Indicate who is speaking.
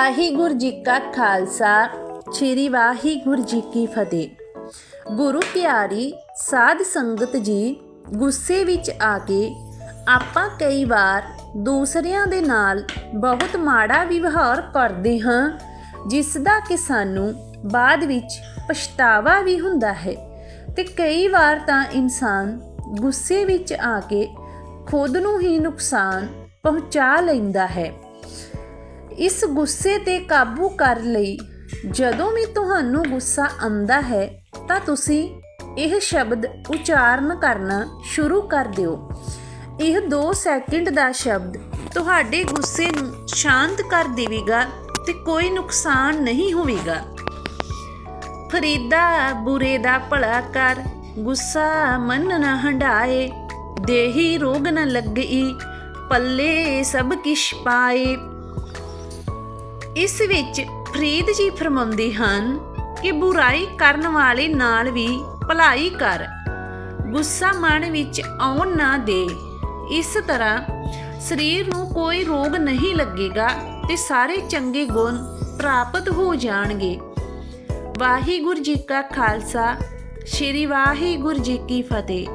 Speaker 1: ਵਾਹਿਗੁਰੂ ਜੀ ਕਾ ਖਾਲਸਾ, ਸ੍ਰੀ ਵਾਹਿਗੁਰੂ ਜੀ ਕੀ ਫਤਿਹ। ਗੁਰੂ ਪਿਆਰੀ ਸਾਧ ਸੰਗਤ ਜੀ, ਗੁੱਸੇ ਵਿੱਚ ਆ ਕੇ ਆਪਾਂ ਕਈ ਵਾਰ ਦੂਸਰਿਆਂ ਦੇ ਨਾਲ ਬਹੁਤ ਮਾੜਾ ਵਿਵਹਾਰ ਕਰਦੇ ਹਾਂ, ਜਿਸ ਦਾ ਕਿ ਸਾਨੂੰ ਬਾਅਦ ਵਿੱਚ ਪਛਤਾਵਾ ਵੀ ਹੁੰਦਾ ਹੈ ਤੇ ਕਈ ਵਾਰ ਤਾਂ ਇਨਸਾਨ ਗੁੱਸੇ ਵਿੱਚ ਆ ਕੇ ਖੁਦ ਨੂੰ ਹੀ ਨੁਕਸਾਨ ਪਹੁੰਚਾ ਲੈਂਦਾ ਹੈ। ਇਸ ਗੁੱਸੇ ਤੇ ਕਾਬੂ ਕਰ ਲਈ। ਜਦੋਂ ਵੀ ਤੁਹਾਨੂੰ ਗੁੱਸਾ ਆਉਂਦਾ ਹੈ, ਤਾਂ ਤੁਸੀਂ ਇਹ ਸ਼ਬਦ ਉਚਾਰਨ ਕਰਨਾ ਸ਼ੁਰੂ ਕਰ ਦਿਓ। ਇਹ 2 ਸੈਕਿੰਡ ਦਾ ਸ਼ਬਦ ਤੁਹਾਡੇ ਗੁੱਸੇ ਨੂੰ ਸ਼ਾਂਤ ਕਰ ਦੇਵੇਗਾ ਤੇ ਕੋਈ ਨੁਕਸਾਨ ਨਹੀਂ ਹੋਵੇਗਾ। ਫਰੀਦਾ ਬੁਰੇ ਦਾ ਭਲਾ ਕਰ, ਗੁੱਸਾ ਮਨ ਨਾ ਹੰਡਾਏ ਦੇਹੀ ਰੋਗ ਨ ਲੱਗਈ ਪੱਲੇ ਸਭ ਕਿਛ ਪਾਏ। ਇਸ ਵਿੱਚ ਫਰੀਦ ਜੀ ਫਰਮਾਉਂਦੇ ਹਨ ਕਿ ਬੁਰਾਈ ਕਰਨ ਵਾਲੇ ਨਾਲ ਵੀ ਭਲਾਈ ਕਰ। ਗੁੱਸਾ ਮਨ ਵਿੱਚ ਆਉਣ ਨਾ ਦੇ। ਇਸ ਤਰ੍ਹਾਂ ਸਰੀਰ ਨੂੰ ਕੋਈ ਰੋਗ ਨਹੀਂ ਲੱਗੇਗਾ ਤੇ ਸਾਰੇ ਚੰਗੇ ਗੁਣ ਪ੍ਰਾਪਤ ਹੋ ਜਾਣਗੇ। ਵਾਹਿਗੁਰੂ ਜੀ ਕਾ ਖਾਲਸਾ, ਸ੍ਰੀ ਵਾਹਿਗੁਰੂ ਜੀ ਕੀ ਫਤਿਹ।